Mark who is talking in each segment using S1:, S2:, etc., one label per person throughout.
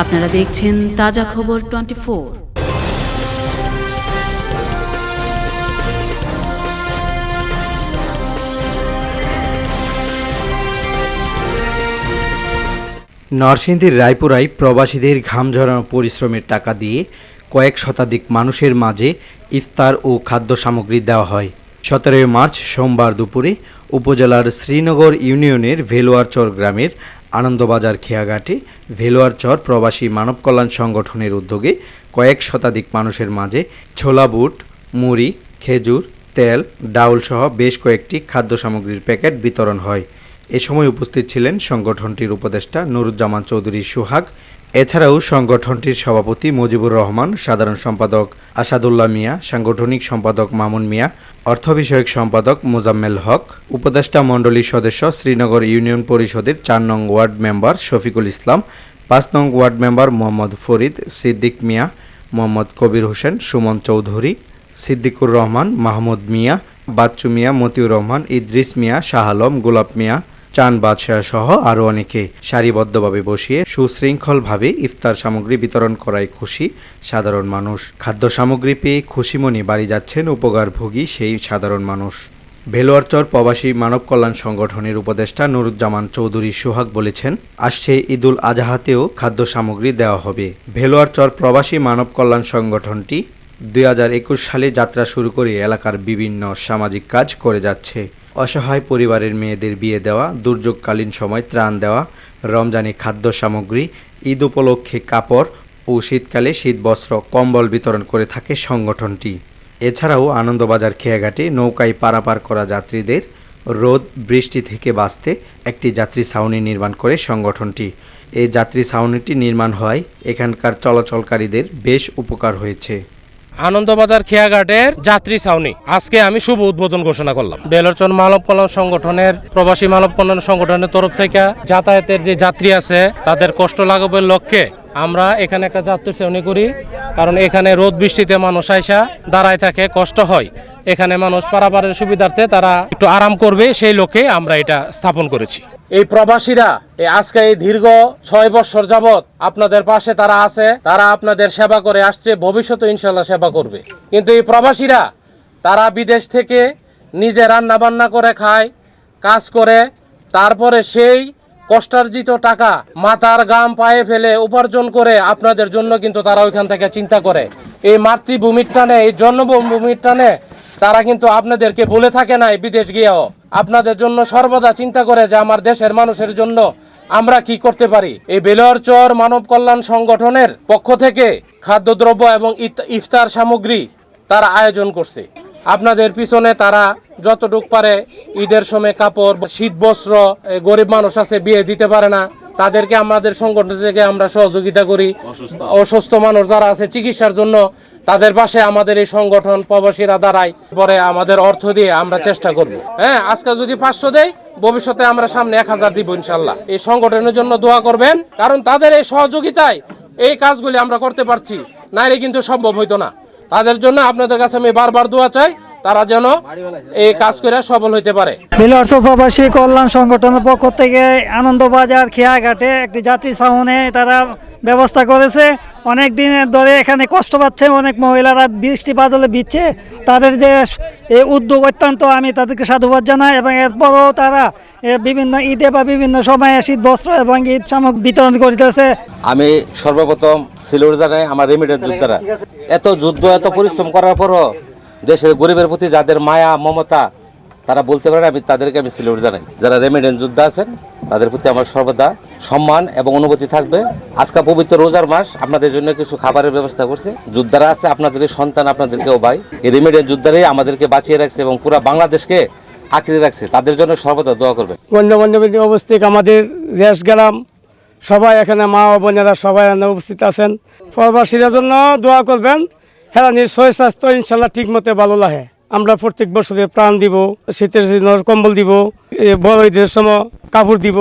S1: আপনারা দেখছেন তাজা খবর টোয়েন্টি
S2: নরসিংদীর রায়পুরায় প্রবাসীদের ঘাম ঝরানো পরিশ্রমের টাকা দিয়ে কয়েক শতাধিক মানুষের মাঝে ইফতার ও খাদ্য সামগ্রী দেওয়া হয়। সতেরোই মার্চ সোমবার দুপুরে উপজেলার শ্রীনগর ইউনিয়নের ভেলোয়ারচর গ্রামের আনন্দবাজার খেয়াঘাটে ভেলোয়ার চর প্রবাসী মানব কল্যাণ সংগঠনের উদ্যোগে কয়েক শতাধিক মানুষের মাঝে ছোলা বুট, মুড়ি, খেজুর, তেল, ডাউল সহ বেশ কয়েকটি খাদ্য সামগ্রীর প্যাকেট বিতরণ হয়। এ সময় উপস্থিত ছিলেন সংগঠনটির উপদেষ্টা নুরুজ্জামান চৌধুরী সুহাগ, এছাড়াও সংগঠনটির সভাপতি মুজিবুর রহমান, সাধারণ সম্পাদক আসাদুল্লাহ মিয়া, সাংগঠনিক সম্পাদক মামুন মিয়া অর্থ বিষয়ক সম্পাদক মোজাম্মেল হক, উপদেষ্টা মণ্ডলীর সদস্য শ্রীনগর ইউনিয়ন পরিষদের চার নং ওয়ার্ড মেম্বার শফিকুল ইসলাম, পাঁচ নং ওয়ার্ড মেম্বার মোহাম্মদ ফরিদ, সিদ্দিক মিয়া, মোহাম্মদ কবির হোসেন, সুমন চৌধুরী, সিদ্দিকুর রহমান, মাহমুদ মিয়া, বাচ্চু মিয়া, মতিউর রহমান, ইদ্রিস মিয়া, শাহ আলম, গোলাপ মিয়া চান বাদশাহ সহ আরও অনেকে সারিবদ্ধভাবে বসিয়ে সুশৃঙ্খলভাবে ইফতার সামগ্রী বিতরণ করায় খুশি সাধারণ মানুষ। খাদ্য সামগ্রী পেয়ে খুশিমনি বাড়ি যাচ্ছেন উপকারভোগী সেই সাধারণ মানুষ। ভেলোয়ারচর প্রবাসী মানব কল্যাণ সংগঠনের উপদেষ্টা নুরুজ্জামান চৌধুরী সোহাগ বলেছেন, আসছে ঈদুল আজহাতেও খাদ্য সামগ্রী দেওয়া হবে। ভেলোয়ারচর প্রবাসী মানব কল্যাণ সংগঠনটি দুই হাজার একুশ সালে যাত্রা শুরু করে এলাকার বিভিন্ন সামাজিক কাজ করে যাচ্ছে। অসহায় পরিবারের মেয়েদের বিয়ে দেওয়া, দুর্যোগকালীন সময় ত্রাণ দেওয়া, রমজানে খাদ্য সামগ্রী, ঈদ উপলক্ষে কাপড় ও শীতকালে শীতবস্ত্র কম্বল বিতরণ করে থাকে সংগঠনটি। এছাড়াও আনন্দবাজার খেয়াঘাটে নৌকায় পারাপার করা যাত্রীদের রোদ, বৃষ্টি থেকে বাঁচতে একটি যাত্রী ছাউনি নির্মাণ করে সংগঠনটি। এই যাত্রী ছাউনিটি নির্মাণ হয়, এখানকার চলাচলকারীদের বেশ উপকার হয়েছে।
S3: আনন্দবাজার খেয়াঘাটের যাত্রী ছাউনি। আজকে আমি শুভ উদ্বোধন ঘোষণা করলাম। বেলরচন মানব কল্যাণ সংগঠনের প্রবাসী মানব কল্যাণ সংগঠনের তরফ থেকে যাতায়াতের যে যাত্রী আছে, তাদের কষ্ট লাঘবের লক্ষ্যে আমরা এখানে একটা যাত্রী ছাউনি করি। কারণ এখানে রোদ বৃষ্টিতে মানুষ আইসা দাঁড়ায় থাকে, কষ্ট হয়। এখানে মানুষ পারাপারের সুবিধার্থে তারা একটু আরাম করবে, সেই লোকে আমরা এটা স্থাপন করেছি। এই প্রবাসীরা, এই আজকে এই দীর্ঘ ছয় বছর যাবত আপনাদের পাশে তারা আছে, তারা আপনাদের সেবা করে আসছে, ভবিষ্যতে ইনশাল্লাহ সেবা করবে। কিন্তু এই প্রবাসীরা, তারা বিদেশ থেকে নিজে রান্না বান্না করে খায়, কাজ করে, তারপরে সেই কষ্টার্জিত টাকা মাথার গাম পায়ে ফেলে উপার্জন করে আপনাদের জন্য কিন্তু তারা ওইখান থেকে চিন্তা করে। এই মাতৃভূমির টানে, এই জন্মভূমির টানে তারা কিন্তু আপনাদেরকে বলে থাকে না বিদেশ গিয়েও। আপনাদের জন্য সর্বদা চিন্তা করে যে আমার দেশের মানুষের জন্য আমরা কি করতে পারি। এই বেলোয়ারচর মানব কল্যাণ সংগঠনের পক্ষ থেকে খাদ্যদ্রব্য এবং ইফতার সামগ্রী তারা আয়োজন করছে। আপনাদের পিছনে তারা যতটুক পারে ঈদের সময় কাপড় শীত বস্ত্র গরিব মানুষ আছে বিয়ে দিতে পারে না। তাদেরকে আমাদের সংগঠন থেকে আমরা সহযোগিতা করি। অসুস্থ। মানুষ যারা আছে চিকিৎসার জন্য তাদের পাশে আমাদের এই সংগঠন প্রবাসীরা দাঁড়ায়। পরে আমাদের অর্থ দিয়ে আমরা চেষ্টা করব। হ্যাঁ আজকে যদি পাঁচশো দেয় ভবিষ্যতে আমরা সামনে এক হাজার দিব ইনশাল্লাহ। এই সংগঠনের জন্য দোয়া করবেন কারণ তাদের এই সহযোগিতায় এই কাজগুলি আমরা করতে পারছি। নাইলে কিন্তু সম্ভব হইতো না। তাদের জন্য আপনাদের কাছে আমি বারবার দোয়া চাই তারা যেন এই কাজ করে সফল হইতে পারে।
S4: মিলর্স প্রবাসী কল্যাণ সংগঠনের পক্ষ থেকে আনন্দবাজার খেয়াঘাটে একটি যাত্রী সামনে তারা ব্যবস্থা করেছে। অনেক দিনের ধরে এখানে কষ্ট পাচ্ছে অনেক মহিলারা বৃষ্টি বাদলে বিচ্ছে তাদের যে এই উদ্যোগ অত্যন্ত আমি তাদেরকে সাধুবাদ জানাই এবং এরপরও তারা বিভিন্ন ঈদে বা বিভিন্ন সময়ে শীত বস্ত্র এবং ঈদ সামগ্রী বিতরণ করিতেছে।
S5: আমি সর্বপ্রথম সিলুর জানাই আমার রেমিডেন্স যোদ্ধারা এত যুদ্ধ এত পরিশ্রম করার পরও দেশের গরিবের প্রতি যাদের মায়া, মমতা, তারা বলতে পারেন আমি তাদেরকে আমি সিলুর জানাই। যারা রেমিডেন্স যোদ্ধা আছেন, তাদের প্রতি আমার সর্বদা সম্মান এবং অনুভূতি থাকবে। আজকে পবিত্র রোজার মাস, আপনাদের জন্য কিছু খাবারের ব্যবস্থা করছে। যোদ্ধারা আছে, আপনাদের সন্তান, আপনাদেরকেও ভাই। এই রেমিডেন্স যোদ্ধারাই আমাদেরকে বাঁচিয়ে রাখছে এবং পুরো বাংলাদেশকে আঁকড়ে রাখছে। তাদের জন্য সর্বদা দোয়া করবে
S6: ব্যক্তি অবস্থিত আমাদের দেশ গেলাম। সবাই এখানে মা ও বোনেরা সবাই এখানে উপস্থিত আছেন। প্রবাসীদের জন্য দোয়া করবেন। হেরানির শরীর স্বাস্থ্য ইনশাল্লাহ ঠিক মতো ভালো লাগে। আমরা প্রত্যেক বছরে প্রাণ দিব, শীতের কম্বল দিব, এ বড় ঈদের সময় কাপড় দিব।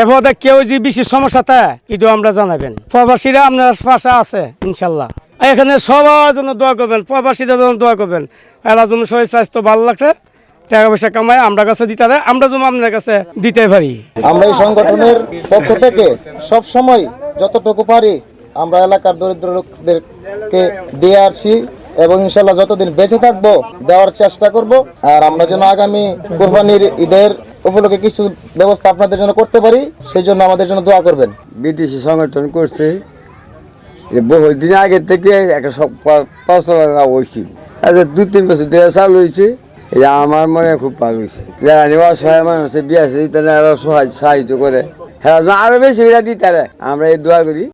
S6: এরপর কেউ যে বেশি সমস্যা থাকে, এটাও আমরা জানাবেন। প্রবাসীরা আপনার পাশে আছে, ইনশাল্লাহ। এখানে সবার জন্য দোয়া করবেন, প্রবাসীদের জন্য দোয়া করবেন। এরা জন্য শরীর স্বাস্থ্য ভালো লাগছে টাকা পয়সা কামায়, আমরা কাছে দিতে আমরা যেন আপনার কাছে দিতে পারি।
S7: আমরা এই সংগঠনের পক্ষ থেকে সব সময় যতটুকু পারি আমরা এলাকার দরিদ্র লোকদেরকে দিয়ে আসছি এবং ইনশাল্লাহ যতদিন বেঁচে থাকব, দেওয়ার চেষ্টা করব। আর আমরা যেন আগামী কোরবানির ঈদের উপলক্ষে কিছু ব্যবস্থা আপনাদের জন্য করতে পারি, সেই জন্য আমাদের জন্য দোয়া করবেন।
S8: বিদেশি সংগঠন করছে বহুদিন আগে থেকে একটা সব দু তিন বছর ধরে চালু হয়েছে। এটা আমার মনে খুব ভালো হয়েছে। যারা নেওয়া সহায় মানুষের বিয়ে আছে তারা সহায় সাহায্য করে। হ্যাঁ আরও বেশি দিই তারা আমরা এই দোয়া করি।